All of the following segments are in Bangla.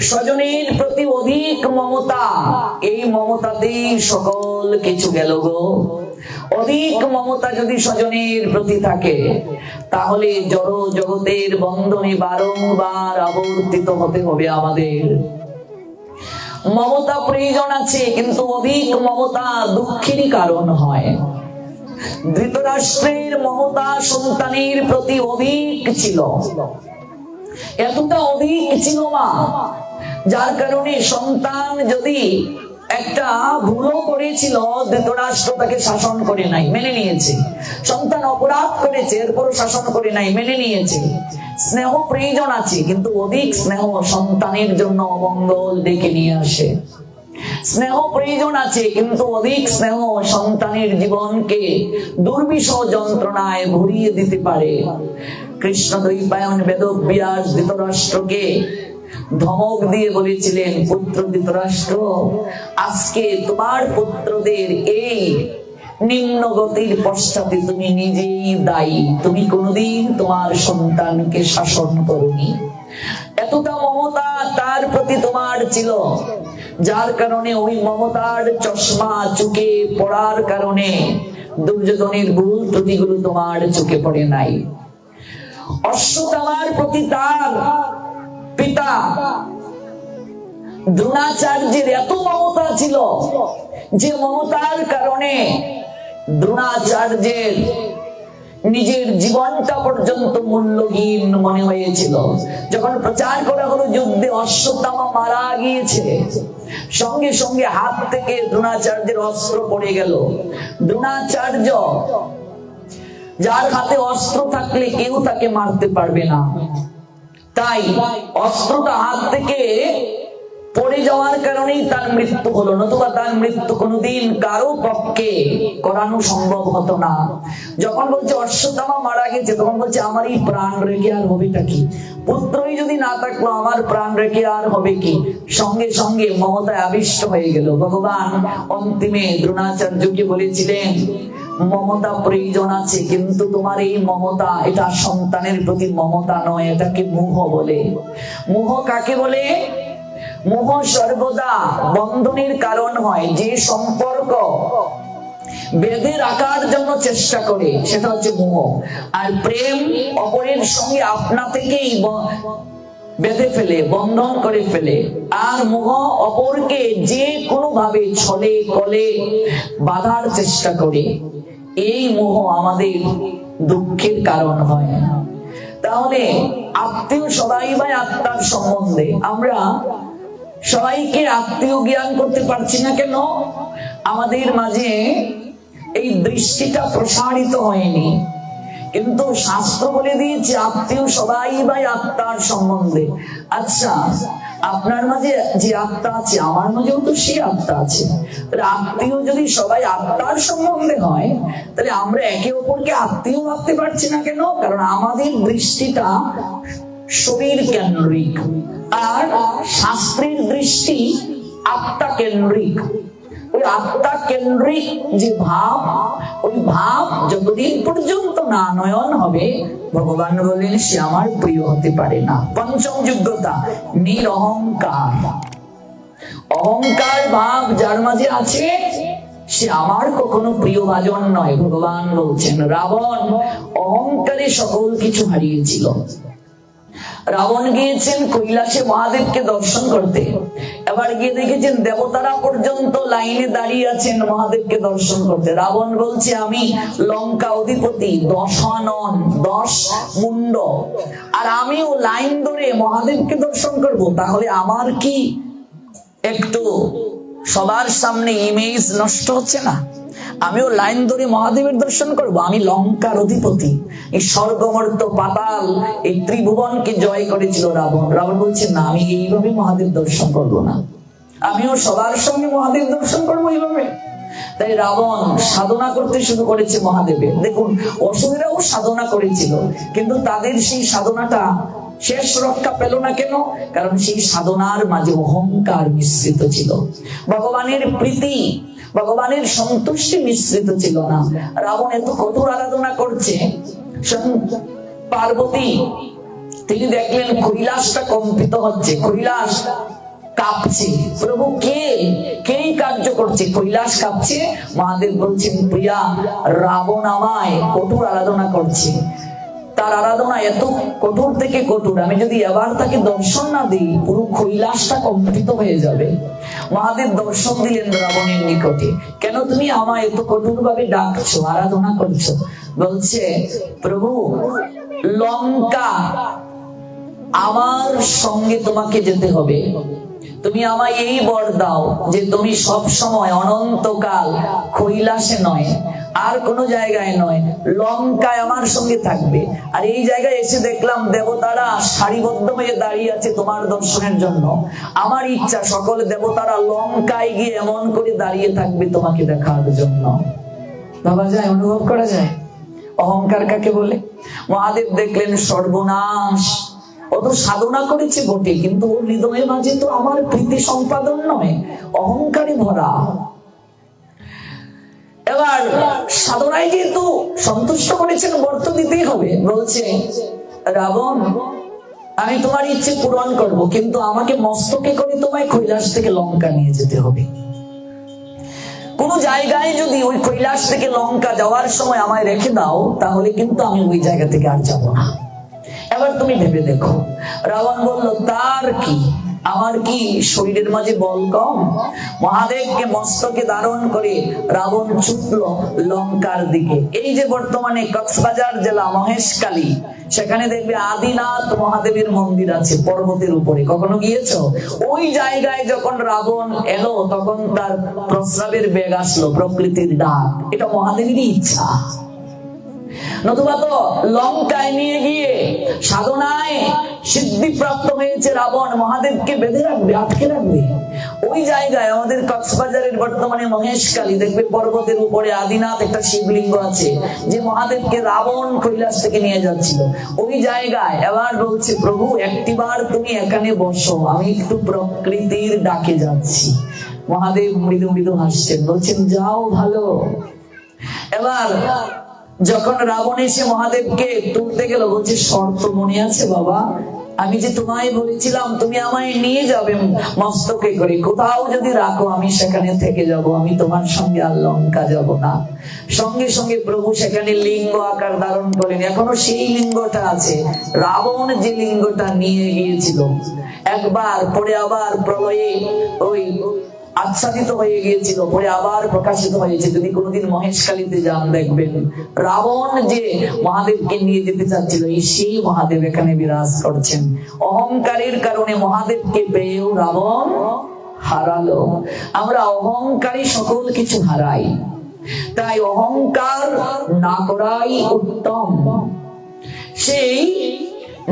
স্বজনের প্রতি অধিক মমতা। এই মমতাতেই সকল কিছু গেল গো। অধিক মমতা যদি স্বজনের প্রতি থাকে, তাহলে জড় জগতের বন্ধনে বারংবার আবর্তিত হতে হবে আমাদের। মমতা প্রয়োজন আছে, কিন্তু অধিক মমতা দুঃখেরই কারণ হয়। ধৃতরাষ্ট্রের মমতা সন্তানের প্রতি অধিক ছিল। এতটা অধিক ছিল মা। যার কারণে সন্তান যদি একটা ভুলও করেছিল, ধৃতরাষ্ট্র তাকে শাসন করে নাই, মেনে নিয়েছে। সন্তান অপরাধ করেছে, এরপরও শাসন করে নাই, মেনে নিয়েছে। স্নেহ প্রয়োজন আছে, কিন্তু অধিক স্নেহ সন্তানের জন্য অমঙ্গল ডেকে নিয়ে আসে। স্নেহ প্রয়োজন আছে, কিন্তু অধিক স্নেহ সন্তানের জীবনকে দুর্বিষহ যন্ত্রণায় ভরিয়ে দিতে পারে। কৃষ্ণ দৈপায়ন বেদব্যাস ধৃতরাষ্ট্রকে। ধমক দিয়ে বলেছিলেন, পুত্র ধৃতরাষ্ট্র, আজকে তোমার পুত্রদের এই নিম্ন গতির পশ্চাতে তুমি নিজেই দায়ী। তুমি কোনোদিন তোমার সন্তানকে শাসন করনি। এতটা মমতা তার প্রতি তোমার ছিল, যার কারণে ওই মমতার চশমা চুকে পড়ার কারণে দুর্যোধনের ভুল ত্রুটিগুলো তোমার চোখে পড়ে নাই। অশ্বতামার প্রতি তার পিতা দ্রোণাচার্যের এত মমতা ছিল যে মমতার কারণে দ্রোণাচার্যের নিজের জীবনটা পর্যন্ত মূল্যহীন মনে হয়েছিল। যখন প্রচার করা হলো যুদ্ধে অশ্বত্থামা মারা গিয়েছে, সঙ্গে সঙ্গে হাত থেকে দ্রোণাচার্যের অস্ত্র পড়ে গেল। দ্রোণাচার্য যার হাতে অস্ত্র থাকলে কেউ তাকে মারতে পারবে না। তাই অস্ত্রটা হাত থেকে পড়ে যাওয়ার কারণেই তার মৃত্যু হলো, নতুবা তার মৃত্যু কোনোদিন কারও পক্ষে করানো সম্ভব হতো না। যখন বলছে, অশ্বত্থামা মারা গেছে, তখন বলছে আমার এই প্রাণ রেখে আর হবেটা কি? পুত্রই যদি না থাকল, আমার প্রাণ রেখে আর হবে কি? সঙ্গে সঙ্গে মমতায় আবিষ্ট হয়ে গেল। ভগবান অন্তিমে দ্রোণাচার্যকে বলেছিলেন, মমতা প্রয়োজন আছে, কিন্তু তোমার এই মমতা, এটা সন্তানের প্রতি মমতা নয়, এটাকে মোহ বলে। মোহ কাকে বলে? মোহ সর্বদা বন্ধনের কারণ হয়, যে সম্পর্ক বেঁধে রাখার জন্য চেষ্টা করে, সেটা হচ্ছে মোহ। আর প্রেম অপরের সঙ্গে আপনা থেকেই বেঁধে ফেলে, বন্ধন করে ফেলে। আর মোহ অপরকে যে কোনো ভাবে ছলে, কলে বাধার চেষ্টা করে, এই মোহ আমাদের দুঃখের কারণ হয়। তাহলে আত্মীয় সবাই বা আত্মার সম্বন্ধে আমরা সবাইকে আত্মীয় জ্ঞান করতে পারছি না কেন? আমাদের মাঝে এই দৃষ্টিটা প্রসারিত হয়নি। কিন্তু শাস্ত্র বলে দিয়েছে, আত্মীয় সবাই ভাই আত্মার সম্বন্ধে। আচ্ছা আপনার মাঝে যে আত্মা আছে, আমার মাঝেও তো সেই আত্মা আছে। তাহলে আত্মীয় যদি সবাই আত্মার সম্বন্ধে হয়, তাহলে আমরা একে অপরকে আত্মীয় ভাবতে পারছি না কেন? কারণ আমাদের দৃষ্টিটা শরীর কেন্দ্রিক আর শাস্ত্রের দৃষ্টি আত্মা কেন্দ্রিক ওই আত্মা কেন্দ্রিক যে ভাব? ওই ভাব যতদিন পর্যন্ত না নয়ন হবে, ভগবান বলেন সে আমার প্রিয় হতে পারে না। পঞ্চম যোগ্যতা নিরহংকার অহংকার। ভাব যার মাঝে আছে, সে আমার কখনো প্রিয় ভাজন নয়, ভগবান বলছেন। রাবণ, অহংকারে সকল কিছু হারিয়েছিল। রাবণ গিয়েছেন, কৈলাসে মহাদেবকে দর্শন করতে। এবার গিয়ে দেখেছেন দেবতারা পর্যন্ত লাইনে দাঁড়িয়ে আছেন মহাদেবকে দর্শন করতে। রাবণ বলছে, আমি লঙ্কা অধিপতি, দশানন, দশ মুন্ড। আর আমিও লাইন ধরে মহাদেবকে দর্শন করব। তাহলে আমার কি একটু সবার সামনে ইমেজ নষ্ট হচ্ছে না? আমিও লাইন ধরে মহাদেবের দর্শন করব। আমি লঙ্কার অধিপতি। এই স্বর্গমর্ত পাতাল, এই ত্রিভুবনকে জয় করেছিল রাবণ। রাবণ বলছে, না, আমি এইভাবে মহাদেব দর্শন করব না। আমিও সবার সঙ্গে মহাদেব দর্শন করব এইভাবে। তাই রাবণ সাধনা করতে শুরু করেছে মহাদেবের। দেখুন, অসুরেরাও সাধনা করেছিল, কিন্তু তাদের সেই সাধনাটা শেষ রক্ষা পেল না কেন? কারণ সেই সাধনার মাঝে অহংকার মিশ্রিত ছিল। ভগবানের প্রীতি ভগবানের সন্তুষ্টি মিশ্রিত ছিল না। রাবণ এত কঠোর আরাধনা করছে। পার্বতী, তিনি দেখলেন কৈলাসটা কম্পিত হচ্ছে, কৈলাস কাঁপছে। প্রভু কে? কে কার্য করছে? কৈলাস কাঁপছে? মহাদেব বলছেন, প্রিয়া, রাবণ আমায় কঠোর আরাধনা করছে। তার আরাধনা এত কঠোর থেকে কঠোর, আমি যদি এবার তাকে দর্শন না দিই পুরো কৈলাসটা কম্পিত হয়ে যাবে। মহাদেব দর্শন দিলেন রাবণের নিকটে। কেন তুমি আমায় এত কঠোর ভাবে ডাকছো, আরাধনা করছ? বলছে, প্রভু, লঙ্কা আমার সঙ্গে তোমাকে যেতে হবে। তুমি আমায় এই বর দাও যে তুমি সব সময় অনন্তকাল কৈলাসে নয়, আর কোন জায়গায় নয়, লঙ্কায় আমার সঙ্গে থাকবে। আর এই জায়গায় এসে দেখলাম দেবতারা সারিবদ্ধ হয়ে দাঁড়িয়ে আছে তোমার দর্শনের জন্য। আমার ইচ্ছা সকল দেবতারা লঙ্কায় গিয়ে এমন করে দাঁড়িয়ে থাকবে তোমাকে দেখার জন্য। ভাবা যায়, অনুভব করা যায়? অহংকার কাকে বলে? মহাদেব দেখলেন সর্বনাশ। ও তো সাধনা করেছে বটে, কিন্তু ওর হৃদয়ের মাঝে তো আমার প্রীতি সম্পাদন নয়, অহংকারে ভরা। এবার সাধনায় যেহেতু সন্তুষ্ট করেছেন, বর্ত দিতেই হবে। বলছে, রাবণ, আমি তোমার ইচ্ছে পূরণ করব, কিন্তু আমাকে মস্তকে করে তোমায় কৈলাস থেকে লঙ্কা নিয়ে যেতে হবে। কোন জায়গায় যদি ওই কৈলাস থেকে লঙ্কা যাওয়ার সময় আমায় রেখে দাও, তাহলে কিন্তু আমি ওই জায়গা থেকে আর যাব না। তুমি ভেবে দেখো। রাবণ বলল, তার কি? আমার কি শরীরের মাঝে বল কম? মহাদেবকে মস্তকে ধারণ করে রাবণ ছুটল লঙ্কার দিকে। এই যে বর্তমানে কক্সবাজার জেলা মহেশকালী সেখানে দেখবে আদিনাথ মহাদেবের মন্দির আছে পর্বতের উপরে। কখনো গিয়েছ? ওই জায়গায় যখন রাবণ এলো, তখন তার প্রস্রাবের বেগ আসলো প্রকৃতির ডাক। এটা মহাদেবেরই ইচ্ছা। নতুবা তো লঙ্কায় নিয়ে গিয়ে সাধনায় সিদ্ধি প্রাপ্ত হয়েছে রাবণ, মহাদেবকে বেঁধে রাখবে, আটকে রাখবে। ওই জায়গায় আমাদের কক্সবাজারের বর্তমানে মহেশকালী, দেখবে পর্বতের উপরে আদিনাথ একটা শিবলিঙ্গ আছে, যে মহাদেবকে রাবণ কৈলাস থেকে নিয়ে যাচ্ছিল। ওই জায়গায় এবার বলছে, প্রভু, একটিবার তুমি এখানে বসো, আমি একটু প্রকৃতির ডাকে যাচ্ছি। মহাদেব মৃদু মৃদু হাসছেন, বলছেন, যাও ভালো। এবার যখন রাবণ এসে মহাদেবকে তুলতে গেল, বলছে, শর্ত মনে আছে বাবা। আমি যে তোমায় বলেছিলাম, তুমি আমায় নিয়ে যাবে মস্তকে করে। কোথাও যদি রাখো, আমি সেখানে থেকে যাব। আমি তোমার সঙ্গে আর লঙ্কা যাব না। সঙ্গে সঙ্গে প্রভু সেখানে লিঙ্গ আকার ধারণ করেন। এখনও সেই লিঙ্গটা আছে। রাবণ যে লিঙ্গটা নিয়ে গিয়েছিল, একবার পরে আবার প্রলয়ে ওই আচ্ছাদিত হয়ে গিয়েছিল, পরে আবার প্রকাশিত হয়েছে। যদি কোনোদিন মহেশকালীতে যান দেখবেন। রাবণ যে মহাদেবকে নিয়ে যেতে চাচ্ছিল, এই সেই মহাদেব এখানে বিরাজ করছেন। অহংকারের কারণে মহাদেবকে পেয়েও রাবণ হারালো। আমরা অহংকারী সকল কিছু হারাই। তাই অহংকার না করাই উত্তম। সেই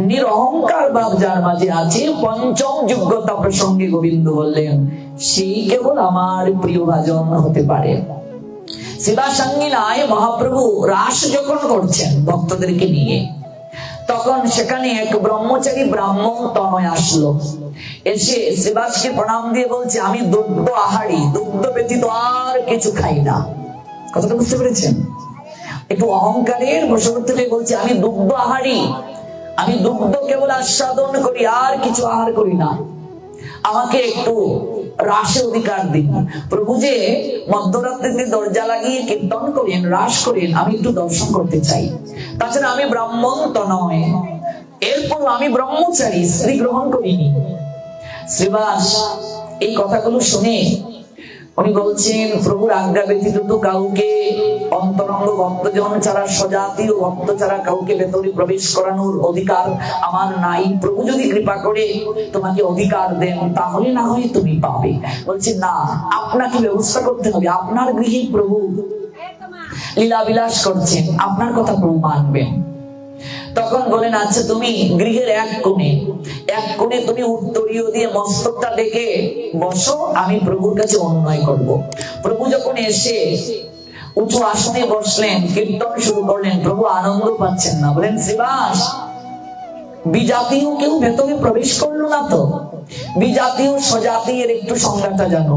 নিরহংকার ভাব যার মাঝে আছে, পঞ্চম যোগ্যতা প্রসঙ্গে গোবিন্দ বললেন সেই কেবল আমার প্রিয় ভাজন হতে পারে। মহাপ্রভু রাস যখন করছেন ভক্তদেরকে নিয়ে, তখন সেখানে এক ব্রহ্মচারী ব্রাহ্মণ তনয় আসলো। এসে শিবাসকে প্রণাম দিয়ে বলছে, আমি দুগ্ধ আহারি, দুগ্ধ ব্যতীত আর কিছু খাই না। কথাটা বুঝতে পেরেছেন? একটু অহংকারের বশবর্তী হয়ে বলছে, আমি দুগ্ধ আহারি আমি দুগ্ধ কেবল আস্বাদন করি, আর কিছু আহার করি না। আমাকে একটু রাসে অধিকার দিন। প্রভু যে মধ্যরাত্রিতে দরজা লাগিয়ে কীর্তন করেন রাস করেন আমি একটু দর্শন করতে চাই। তাছাড়া আমি ব্রাহ্মণ তো নয়। এরপর আমি ব্রহ্মচারী, স্ত্রী গ্রহণ করিনি। শ্রীবাস, এই কথাগুলো শুনে উনি বলছেন, প্রভুর আজ্ঞা ব্যতীত তো কাউকে অন্তরঙ্গ ভক্তজন ছাড়া সজাতীয় ভক্ত ছাড়া কাউকে ভেতরে প্রবেশ করানোর অধিকার আমার নাই। প্রভু যদি কৃপা করে তোমাকে অধিকার দেন, তাহলে না হয় তুমি পাবে। বলছে, না, আপনাকে ব্যবস্থা করতে হবে। আপনার গৃহে প্রভু লীলা বিলাস করছেন। আপনার কথা প্রভু মানবেন। তখন বলেন আচ্ছা তুমি গৃহের এক কোণে এক কোণে তুমি উত্তরীয় দিয়ে মস্তকটা ডেকে বসো, আমি প্রভুর কাছে অন্যায় করব। প্রভু যখন এসে উঁচু আসনে বসলেন কীর্তন শুরু করলেন, প্রভু আনন্দ পাচ্ছেন না। বলেন শ্রীবাস বিজাতীয় কেউ ভেতরে প্রবেশ করল না তো? বিজাতীয় স্বজাতীয়ের একটু সংজ্ঞাটা জানো।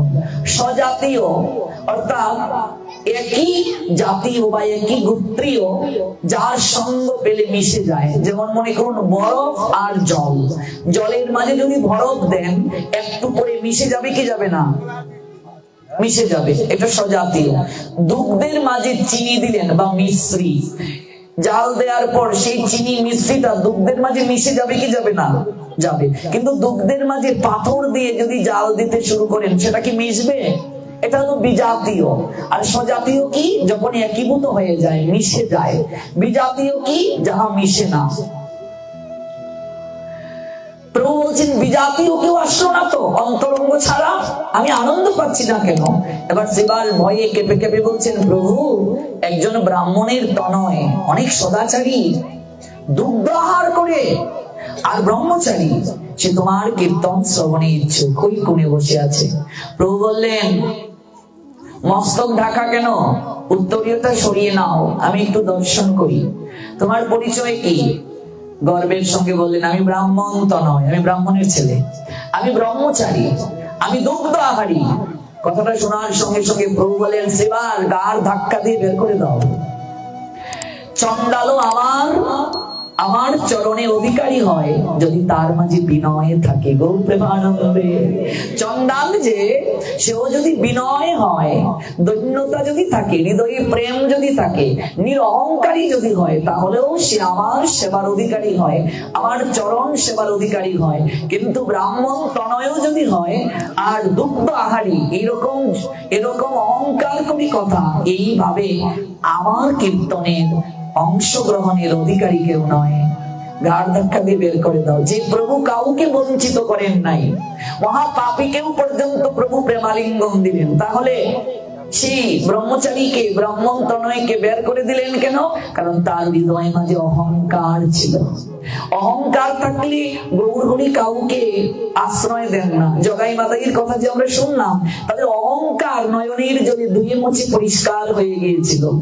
স্বজাতীয় অর্থাৎ একই জাতীয় বা একই গোত্রীয়, যার সঙ্গ পেলে মিশে যায়। যেমন মনে করুন, বরফ আর জল। জলের মাঝে যদি বরফ দেন, একটু করে মিশে যাবে কি যাবে না? মিশে যাবে, এটা সজাতীয় দুগ্ধের মাঝে চিনি দিলেন বা মিশ্রি। জাল দেওয়ার পর সেই চিনি, মিশ্রিটা দুগ্ধের মাঝে মিশে যাবে কি যাবে না? যাবে। কিন্তু দুগ্ধের মাঝে পাথর দিয়ে যদি জাল দিতে শুরু করেন, সেটা কি মিশবে? এটা হলো বিজাতীয়। আর স্বজাতীয় কি? যখন একীভূত হয়ে যায়, মিশে যায়। বিজাতীয় কি? যাহা মিশে না। প্রভু বিজাতীয় কেউ আসলো না তো? অন্তরঙ্গ ছাড়া? আমি আনন্দ পাচ্ছি না কেন? এবার সেবার ভয়ে কেঁপে কেঁপে বলছেন, প্রভু, একজন ব্রাহ্মণের তনয়, অনেক সদাচারী দুগ্ধ করে, আর ব্রহ্মচারী, সে তোমার কীর্তন শ্রবণে ইচ্ছুক ওই কোণে বসে আছে। প্রভু বললেন, মস্তক ঢাকা কেন? উত্তরীয়তা সরিয়ে নাও, আমি একটু দর্শন করি। তোমার পরিচয় কি? গর্বের সঙ্গে বললেন, আমি ব্রাহ্মণ তো নয়, আমি ব্রাহ্মণের ছেলে। আমি ব্রহ্মচারী, আমি দুগ্ধ আহারি কথাটা শোনার সঙ্গে সঙ্গে প্রভু বলেন, সেবার গার ধাক্কা দিয়ে বের করে দাও। চন্ডালো আমার আমার চরণে অধিকারী হয়, যদি তার মাঝে বিনয় থাকে গো প্রেমানন্দে। চন্ডাল যে, সেও যদি বিনয় হয়, দৈন্যতা যদি থাকে, হৃদয়ে প্রেম যদি থাকে, নিরহংকারী যদি হয়, তাহলেও সে আমার সেবার অধিকারী হয়, আমার চরণ সেবার অধিকারী হয়। কিন্তু ব্রাহ্মণ তনয়ও যদি হয়, আর দুগ্ধ আহারি, এরকম এরকম অহংকার করি কথা, এইভাবে আমার কীর্তনের অংশগ্রহণের অধিকারী কেউ নয়। ঘাড় ধাক্কা দিয়ে বের করে দাও। যে প্রভু কাউকে বঞ্চিত করেন নাই, মহাপাপীকেও পর্যন্ত প্রভু প্রেমালিঙ্গন দিলেন। তাহলে সেই ব্রহ্মচারীকে, ব্রাহ্মণ তনয়কে বের করে দিলেন কেন? কারণ তার হৃদয় মাঝে অহংকার ছিল। অহংকার থাকলে গৌরহরি কাউকে আশ্রয় দেন না। জগাই মাতাইয়ের কথা যে আমরা শুনলাম, তাদের অহংকার নয়নের জলে ধুয়ে মুছে পরিষ্কার হয়ে গিয়েছিল।